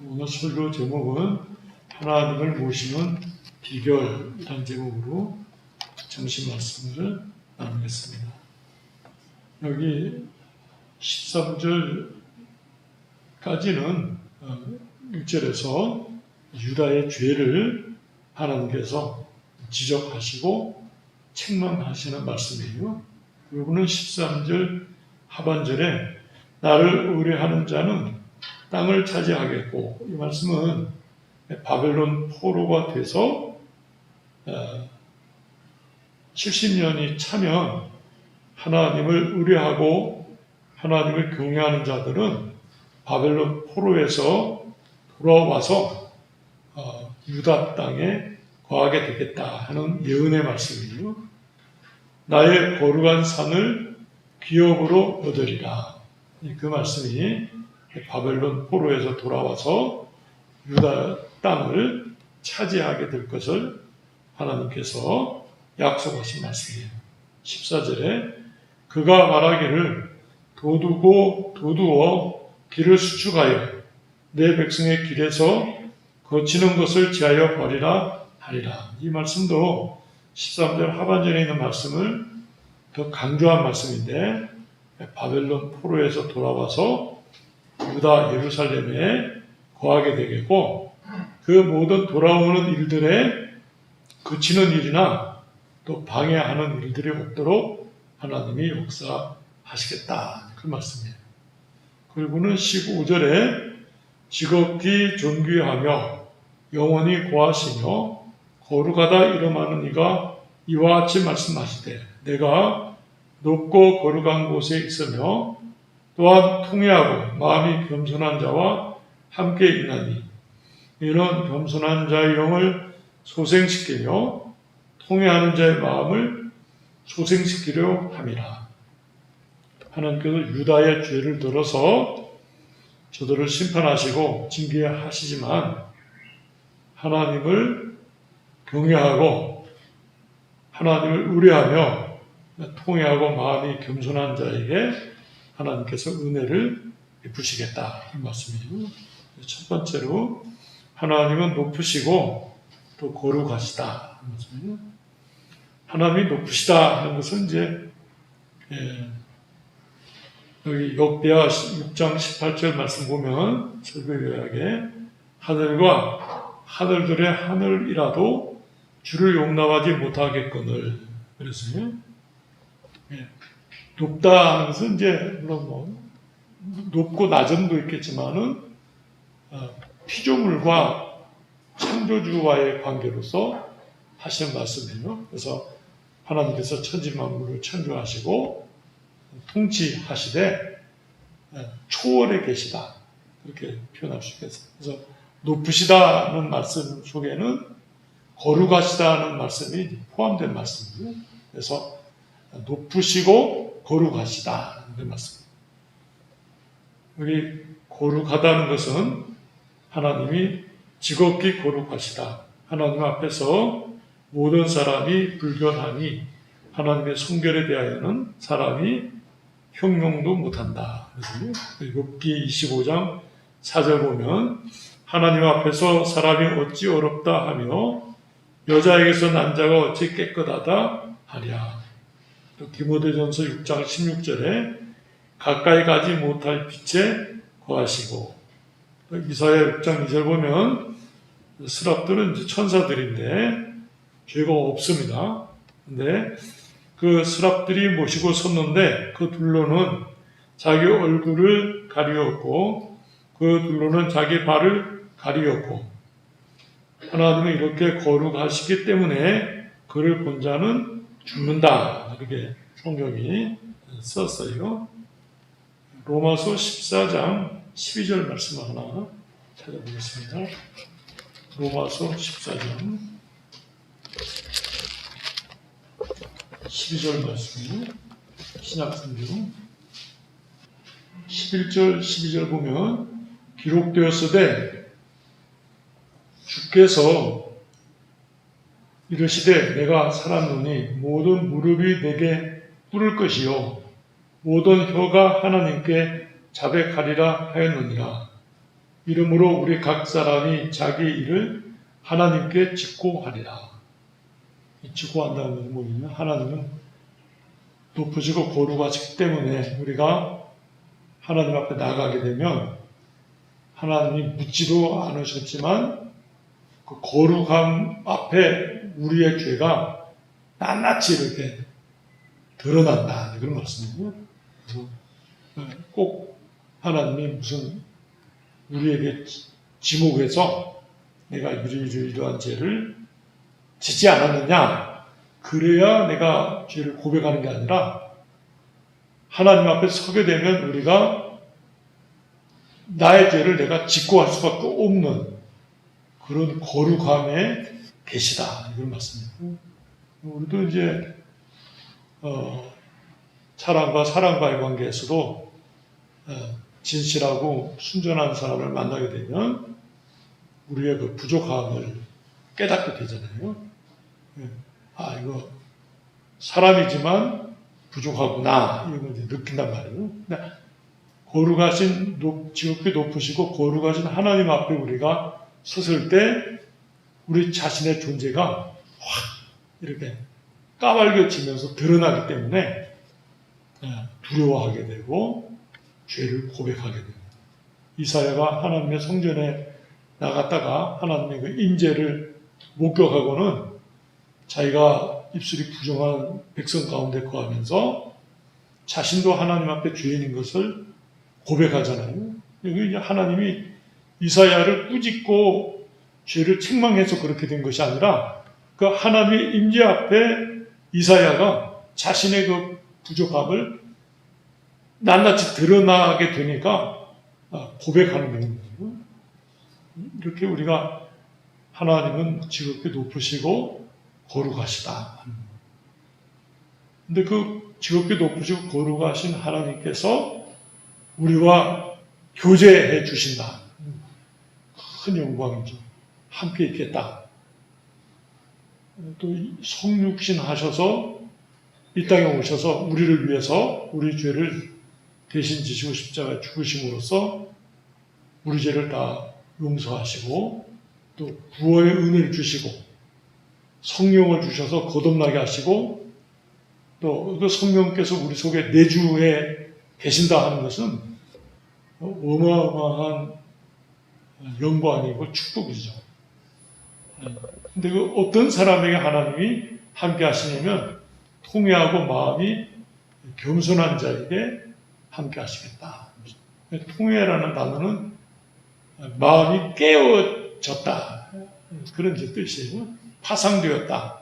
오늘 설교 제목은 하나님을 모시는 비결이라는 제목으로 점심 말씀을 나누겠습니다. 여기 13절까지는 6절에서 유다의 죄를 하나님께서 지적하시고 책망하시는 말씀이에요. 그리고는 13절 하반절에 나를 의뢰하는 자는 땅을 차지하겠고 이 말씀은 바벨론 포로가 돼서 70년이 차면 하나님을 의뢰하고 하나님을 경외하는 자들은 바벨론 포로에서 돌아와서 어, 유다 땅에 거하게 되겠다 하는 예언의 말씀이에요. 나의 거룩한 산을 기업으로 얻으리라. 그 말씀이 바벨론 포로에서 돌아와서 유다 땅을 차지하게 될 것을 하나님께서 약속하신 말씀이에요. 14절에 그가 말하기를 도두고 도두어 길을 수축하여 내 백성의 길에서 거치는 것을 지하여 버리라 하리라. 이 말씀도 13절 하반절에 있는 말씀을 더 강조한 말씀인데 바벨론 포로에서 돌아와서 유다 예루살렘에 거하게 되겠고 그 모든 돌아오는 일들에 그치는 일이나 또 방해하는 일들이 없도록 하나님이 역사하시겠다 그 말씀이에요. 그리고는 15절에 지극히 존귀하며 영원히 고하시며 거룩하다 이름하는 이가 이와 같이 말씀하시되 내가 높고 거룩한 곳에 있으며 또한 통회하고 마음이 겸손한 자와 함께 있나니 이런 겸손한 자의 영을 소생시키며 통회하는 자의 마음을 소생시키려 함이라. 하나님께서 유다의 죄를 들어서 저들을 심판하시고 징계하시지만 하나님을 경외하고 하나님을 의뢰하며 통회하고 마음이 겸손한 자에게 하나님께서 은혜를 베푸시겠다 이 말씀이에요. 첫 번째로 하나님은 높으시고 또 거룩하시다. 하나님이 높으시다 하는 것은 이제 예, 여기 역대하 6장 18절 말씀 보면 설교 요약에 하늘과 하늘들의 하늘이라도 주를 용납하지 못하겠거늘 그랬어요. 예. 높다 것은 이제 물론 뭐 높고 낮음도 있겠지만은 어, 피조물과 창조주와의 관계로서 하신 말씀이에요. 그래서 하나님께서 천지 만물을 창조하시고 통치하시되 어, 초월에 계시다 그렇게 표현할 수 있겠어요. 그래서 높으시다는 말씀 속에는 거룩하시다는 말씀이 포함된 말씀이에요. 그래서 높으시고 거룩하시다. 여기 거룩하다는 것은 하나님이 지극히 거룩하시다. 하나님 앞에서 모든 사람이 불변하니 하나님의 성결에 대하여는 사람이 형용도 못한다. 그래서 욥기 25장 4절 보면 하나님 앞에서 사람이 어찌 어렵다 하며 여자에게서 난자가 어찌 깨끗하다 하랴. 또 디모데전서 6장 16절에 가까이 가지 못할 빛에 거하시고 또 이사야 6장 2절 보면 스랍들은 천사들인데 죄가 없습니다. 근데 그 스랍들이 모시고 섰는데 그 둘로는 자기 얼굴을 가리었고 그 둘로는 자기 발을 가리었고 하나님은 이렇게 거룩하시기 때문에 그를 본 자는 죽는다. 이렇게 성경이 썼어요. 로마서 14장 12절 말씀 하나 찾아보겠습니다. 로마서 14장 12절 말씀 신약성경 11절 12절 보면 기록되었으되 주께서 이르시되 내가 살았노니 모든 무릎이 내게 꿇을 것이요 모든 혀가 하나님께 자백하리라 하였느니라 이러므로 우리 각 사람이 자기 일을 하나님께 직고하리라. 이 직고한다는 것은 뭐냐면 하나님은 높으시고 거룩하시기 때문에 우리가 하나님 앞에 나가게 되면 하나님이 묻지도 않으셨지만 그 거룩함 앞에 우리의 죄가 낱낱이 이렇게 드러난다 그런 말씀이에요. 그래서 꼭 하나님이 무슨 우리에게 지목해서 내가 이러이러한 죄를 짓지 않았느냐 그래야 내가 죄를 고백하는 게 아니라 하나님 앞에 서게 되면 우리가 나의 죄를 내가 짓고 할 수밖에 없는 그런 거룩함의 계시다 이런 말씀입니다. 우리도 이제 어, 사랑과 사랑과의 관계에서도 어, 진실하고 순전한 사람을 만나게 되면 우리의 그 부족함을 깨닫게 되잖아요. 예. 아 이거 사람이지만 부족하구나 이런 걸 느낀단 말이에요. 거룩하신 높, 지극히 높으시고 거룩하신 하나님 앞에 우리가 섰을 때 우리 자신의 존재가 확 이렇게 까발겨지면서 드러나기 때문에 예, 두려워하게 되고 죄를 고백하게 됩니다. 이사야가 하나님의 성전에 나갔다가 하나님의 그 인재를 목격하고는 자기가 입술이 부정한 백성 가운데 거하면서 자신도 하나님 앞에 죄인인 것을 고백하잖아요. 여기 이제 하나님이 이사야를 꾸짖고 죄를 책망해서 그렇게 된 것이 아니라 그 하나님의 임재 앞에 이사야가 자신의 그 부족함을 낱낱이 드러나게 되니까 아, 고백하는 거예요. 이렇게 우리가 하나님은 지극히 높으시고 거룩하시다. 근데 그 지극히 높으시고 거룩하신 하나님께서 우리와 교제해 주신다. 큰 영광이죠. 함께 있겠다. 또 성육신 하셔서 이 땅에 오셔서 우리를 위해서 우리 죄를 대신 지시고 십자가에 죽으심으로써 우리 죄를 다 용서하시고 또 구원의 은혜를 주시고 성령을 주셔서 거듭나게 하시고 또 그 성령께서 우리 속에 내주에 계신다 하는 것은 어마어마한 영광이고 축복이죠. 근데 그 어떤 사람에게 하나님이 함께 하시냐면 통회하고 마음이 겸손한 자에게 함께 하시겠다. 통회라는 단어는 마음이 깨어졌다. 그런 뜻이에요. 파상되었다.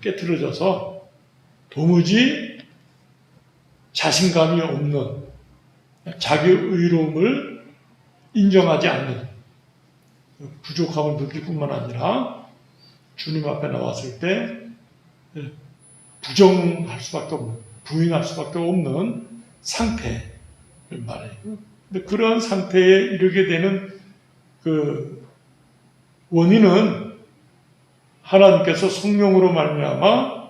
깨트려져서 도무지 자신감이 없는 자기 의로움을 인정하지 않는 부족함을 느낄 뿐만 아니라 주님 앞에 나왔을 때 부정할 수밖에 없는, 부인할 수밖에 없는 상태를 말해요. 근데 그러한 상태에 이르게 되는 그 원인은 하나님께서 성령으로 말미암아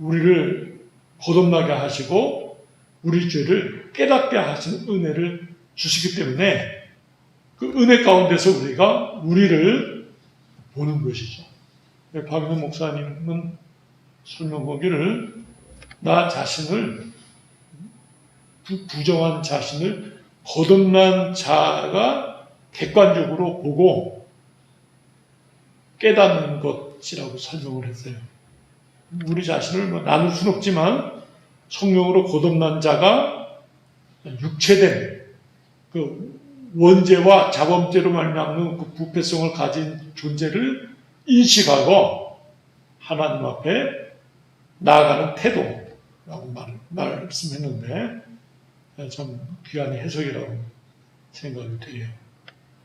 우리를 거듭나게 하시고 우리 죄를 깨닫게 하시는 은혜를 주시기 때문에 그 은혜 가운데서 우리가 우리를 보는 것이죠. 박윤 목사님은 설명 보기를 나 자신을 부- 부정한 자신을 거듭난 자가 객관적으로 보고 깨닫는 것이라고 설명을 했어요. 우리 자신을 뭐 나눌 수는 없지만 성령으로 거듭난 자가 육체된 그 원죄와 자범죄로 말미암는 그 부패성을 가진 존재를 인식하고 하나님 앞에 나아가는 태도라고 말, 말씀했는데 참 귀한 해석이라고 생각이 돼요.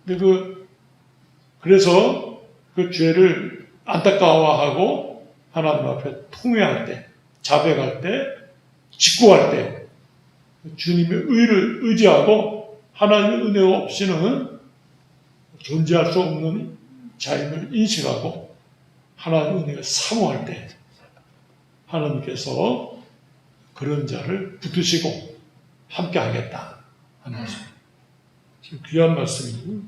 근데 그 그래서 그 죄를 안타까워하고 하나님 앞에 통회할 때, 자백할 때, 직구할 때 주님의 의를 의지하고 하나님의 은혜 없이는 존재할 수 없는 자임을 인식하고 하나님의 은혜를 사모할 때 하나님께서 그런 자를 붙드시고 함께 하겠다 하는 것입니다. 참 귀한 말씀이고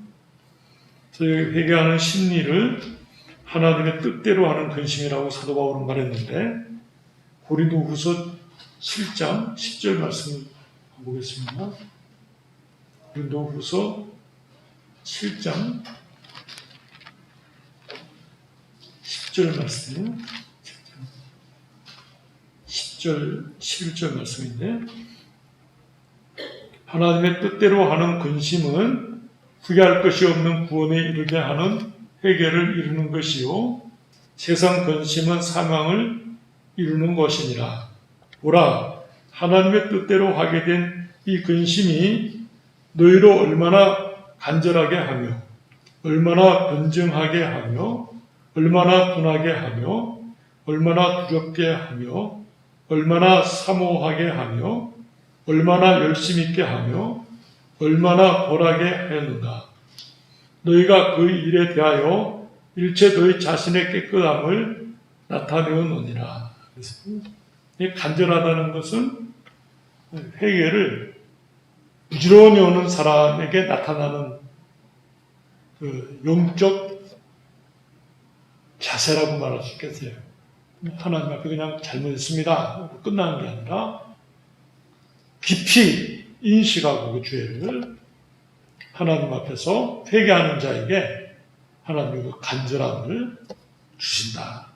저희 회개하는 심리를 하나님의 뜻대로 하는 근심이라고 사도 바울은 말했는데 고린도 후서 7장 10절 말씀 보겠습니다. 고린도후서 7장 10절 말씀이에요. 10절, 11절 말씀인데 하나님의 뜻대로 하는 근심은 후회할 것이 없는 구원에 이르게 하는 회개를 이루는 것이요 세상 근심은 사망을 이루는 것이니라. 보라 하나님의 뜻대로 하게 된 이 근심이 너희로 얼마나 간절하게 하며 얼마나 변증하게 하며 얼마나 분하게 하며 얼마나 두렵게 하며 얼마나 사모하게 하며 얼마나 열심 있게 하며 얼마나 벌하게 하였는가. 너희가 그 일에 대하여 일체 너희 자신의 깨끗함을 나타내었느니라. 간절하다는 것은 회개를 부지런히 오는 사람에게 나타나는 그 영적 자세라고 말할 수 있겠어요. 하나님 앞에 그냥 잘못했습니다. 끝나는 게 아니라 깊이 인식하고 그 죄를 하나님 앞에서 회개하는 자에게 하나님의 그 간절함을 주신다.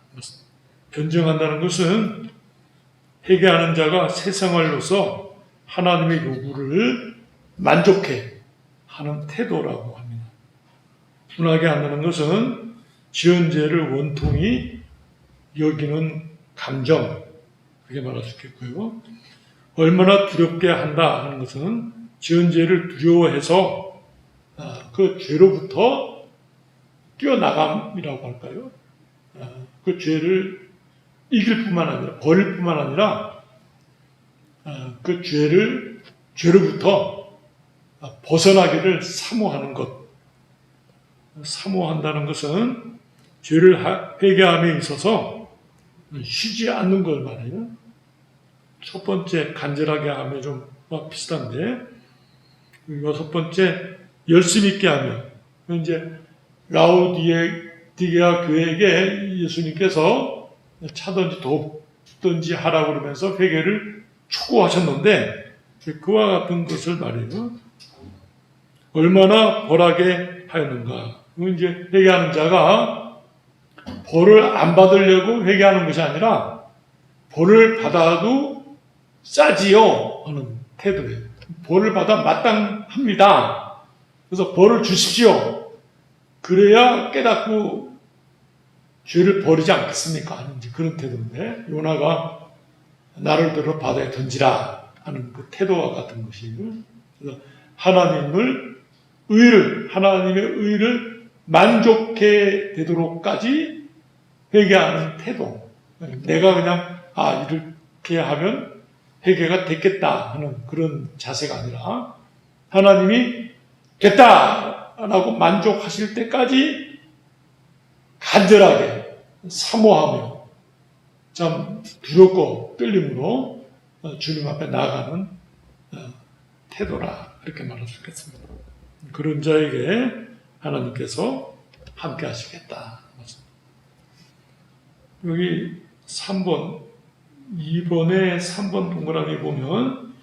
변증한다는 것은 회개하는 자가 새 생활로서 하나님의 요구를 만족해 하는 태도라고 합니다. 분하게 한다는 것은 지은 죄를 원통이 여기는 감정, 그렇게 말할 수 있겠고요. 얼마나 두렵게 한다 하는 것은 지은 죄를 두려워해서 아, 그 죄로부터 뛰어나감이라고 할까요? 아, 그 죄를 이길 뿐만 아니라 버릴 뿐만 아니라 아, 그 죄를 죄로부터 벗어나기를 사모하는 것. 사모한다는 것은 죄를 하- 회개함에 있어서 쉬지 않는 걸 말해요. 첫 번째 간절하게 하면 좀 비슷한데 여섯 번째 열심 있게 하며 이제 라우디게아 교회에게 예수님께서 차든지 돕든지 하라고 그러면서 회개를 촉구하셨는데 그와 같은 것을 말해요. 얼마나 벌하게 하였는가. 이제 회개하는 자가 벌을 안 받으려고 회개하는 것이 아니라 벌을 받아도 싸지요 하는 태도예요. 벌을 받아 마땅합니다. 그래서 벌을 주십시오. 그래야 깨닫고 죄를 버리지 않겠습니까? 하는 그런 태도인데 요나가 나를 들어 바다에 던지라 하는 그 태도와 같은. 그래서 하나님을 의를 하나님의 의를 만족해 되도록까지 회개하는 태도. 내가 그냥 아 이렇게 하면 회개가 됐겠다 하는 그런 자세가 아니라 하나님이 됐다라고 만족하실 때까지 간절하게 사모하며 참 두렵고 떨림으로 주님 앞에 나아가는 어, 태도라 이렇게 말할 수 있겠습니다. 그런 자에게 하나님께서 함께 하시겠다. 여기 3번, 2번에 3번 동그라미 보면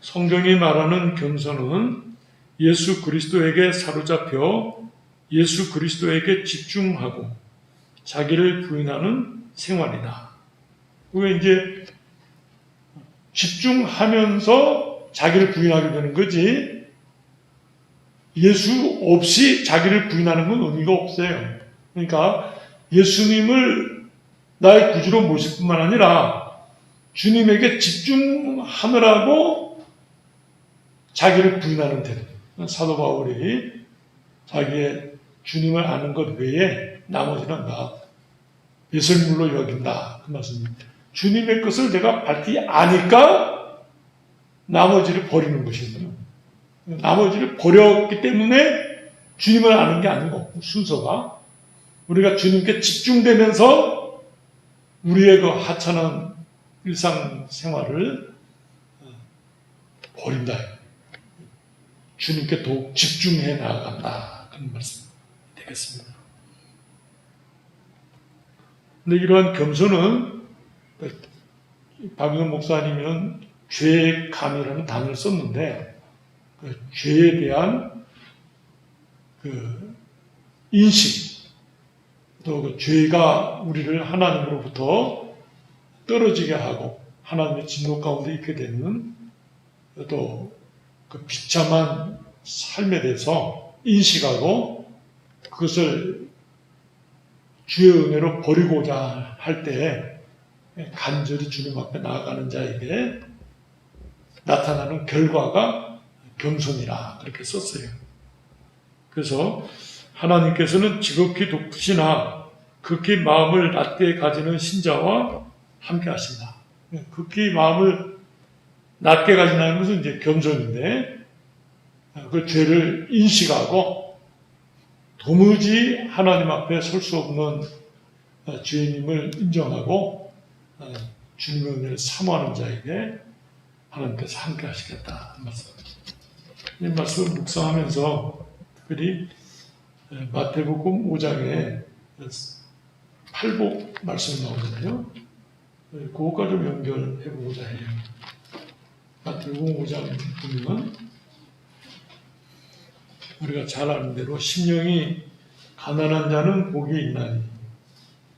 성경이 말하는 겸손은 예수 그리스도에게 사로잡혀 예수 그리스도에게 집중하고 자기를 부인하는 생활이다. 그게 이제 집중하면서 자기를 부인하게 되는 거지. 예수 없이 자기를 부인하는 건 의미가 없어요. 그러니까 예수님을 나의 구주로 모실 뿐만 아니라 주님에게 집중하느라고 자기를 부인하는 태도. 사도 바울이 자기의 주님을 아는 것 외에 나머지는 다 예술물로 여긴다. 그 말씀입니다. 주님의 것을 내가 밝히 아니까 나머지를 버리는 것이거든요. 나머지를 버렸기 때문에 주님을 아는 게 아니고 순서가 우리가 주님께 집중되면서 우리의 그 하찮은 일상생활을 버린다. 주님께 더욱 집중해 나아간다. 그런 말씀 되겠습니다. 근데 이러한 겸손은 박윤 목사님은 죄의 감이라는 단어를 썼는데 그 죄에 대한 그 인식 또 그 죄가 우리를 하나님으로부터 떨어지게 하고 하나님의 진노 가운데 있게 되는 또 그 비참한 삶에 대해서 인식하고 그것을 주의 은혜로 버리고자 할 때 간절히 주님 앞에 나아가는 자에게 나타나는 결과가 겸손이라 그렇게 썼어요. 그래서 하나님께서는 지극히 높으시나 극히 마음을 낮게 가지는 신자와 함께 하신다. 극히 마음을 낮게 가진다는 것은 이제 겸손인데 그 죄를 인식하고 도무지 하나님 앞에 설 수 없는 어, 죄인임을 인정하고 어, 주님의 사모하는 자에게 하나님께서 함께 하시겠다. 이 말씀. 이 말씀을 묵상하면서 특별히 에, 마태복음 5장에 팔복 말씀 나오잖아요. 에, 그것과 좀 연결해 보고자 해요. 마태복음 5장 보면 우리가 잘 아는 대로 심령이 가난한 자는 복이 있나니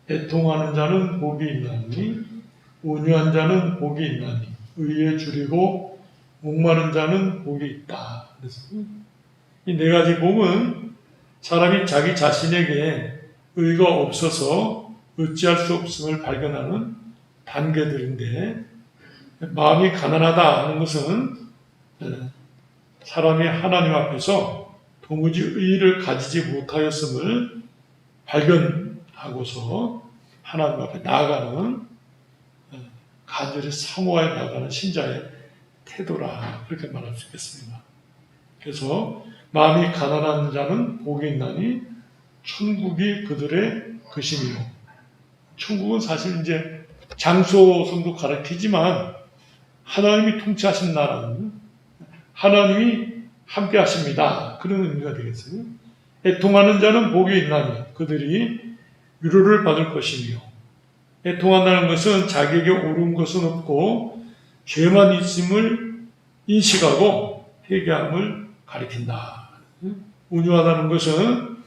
애통하는 자는 복이 있나니 온유한 자는 복이 있나니 의에 줄이고 목마른 자는 복이 있다. 이 네 가지 복은 사람이 자기 자신에게 의가 없어서 어찌할 수 없음을 발견하는 단계들인데 마음이 가난하다 하는 것은 에, 사람이 하나님 앞에서 도무지 의의를 가지지 못하였음을 발견하고서 하나님 앞에 나아가는 에, 간절히 사모하여 나아가는 신자의 태도라 그렇게 말할 수 있겠습니다. 그래서 마음이 가난한 자는 복이 있나니 천국이 그들의 것이니요. 천국은 사실 이제 장소성도 가리키지만 하나님이 통치하신 나라는 하나님이 함께 하십니다. 그런 의미가 되겠어요. 애통하는 자는 복이 있나니 그들이 위로를 받을 것이며 애통한다는 것은 자기에게 옳은 것은 없고 죄만 있음을 인식하고 회개함을 가리킨다. 운유하다는 것은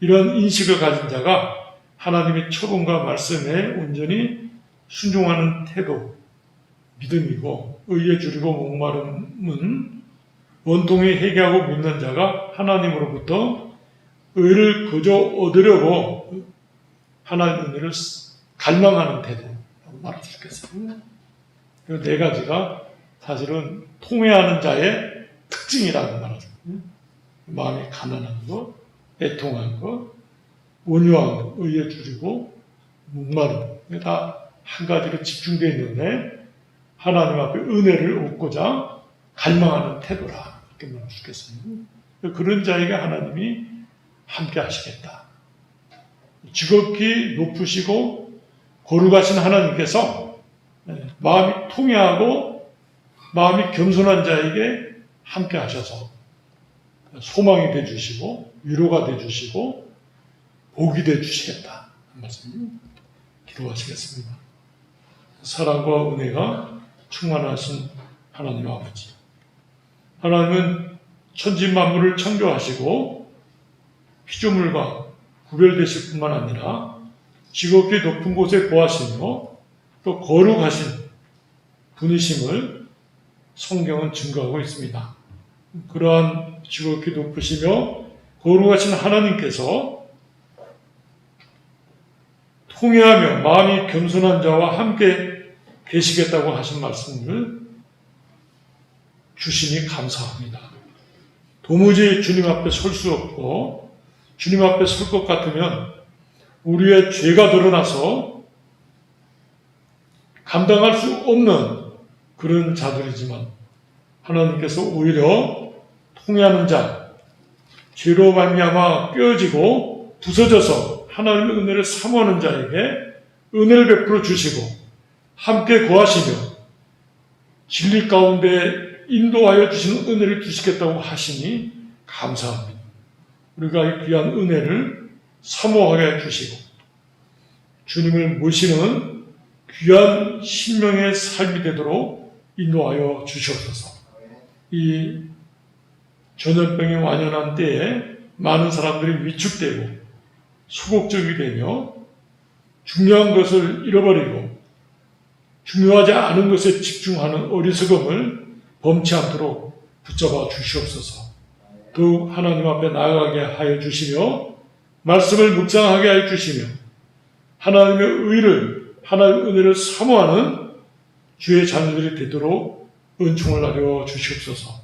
이런 인식을 가진 자가 하나님의 처분과 말씀에 온전히 순종하는 태도, 믿음이고 의에 줄이고 목마름은 원통에 회개하고 믿는 자가 하나님으로부터 의를 그저 얻으려고 하나님 은혜를 갈망하는 태도라고 말할 수. 이네 가지가 사실은 통회하는 자의 특징이라고 말하죠. 마음이 가난한 것, 애통한 것, 온유한 것, 의에 줄이고 목마름 것. 다 한 가지로 집중되어 있는데 하나님 앞에 은혜를 얻고자 갈망하는 태도라 이렇게 말할 수 있겠어요. 그런 자에게 하나님이 함께 하시겠다. 지극히 높으시고 거룩하신 하나님께서 마음이 통해하고 마음이 겸손한 자에게 함께 하셔서 소망이 돼 주시고 위로가 돼 주시고 복이 돼 주시겠다. 한 말씀 기도하시겠습니다. 사랑과 은혜가 충만하신 하나님 아버지. 하나님은 천지 만물을 창조하시고 피조물과 구별되실 뿐만 아니라 지극히 높은 곳에 거하시며 또 거룩하신 분이심을 성경은 증거하고 있습니다. 그러한 지극히 높으시며 거룩하신 하나님께서 통회하며 마음이 겸손한 자와 함께 계시겠다고 하신 말씀을 주시니 감사합니다. 도무지 주님 앞에 설 수 없고 주님 앞에 설 것 같으면 우리의 죄가 드러나서 감당할 수 없는 그런 자들이지만 하나님께서 오히려 통해하는 자, 죄로 말미암아 깨어지고 부서져서 하나님의 은혜를 사모하는 자에게 은혜를 베풀어 주시고 함께 거하시며 진리 가운데 인도하여 주시는 은혜를 주시겠다고 하시니 감사합니다. 우리가 이 귀한 은혜를 사모하게 해주시고 주님을 모시는 귀한 신명의 삶이 되도록 인도하여 주시옵소서. 이 전염병이 완연한 때에 많은 사람들이 위축되고 소극적이 되며 중요한 것을 잃어버리고 중요하지 않은 것에 집중하는 어리석음을 범치 않도록 붙잡아 주시옵소서. 더욱 하나님 앞에 나아가게 하여 주시며 말씀을 묵상하게 하여 주시며 하나님의 의를 하나님의 은혜를 사모하는 주의 자녀들이 되도록 은총을 하려 주시옵소서.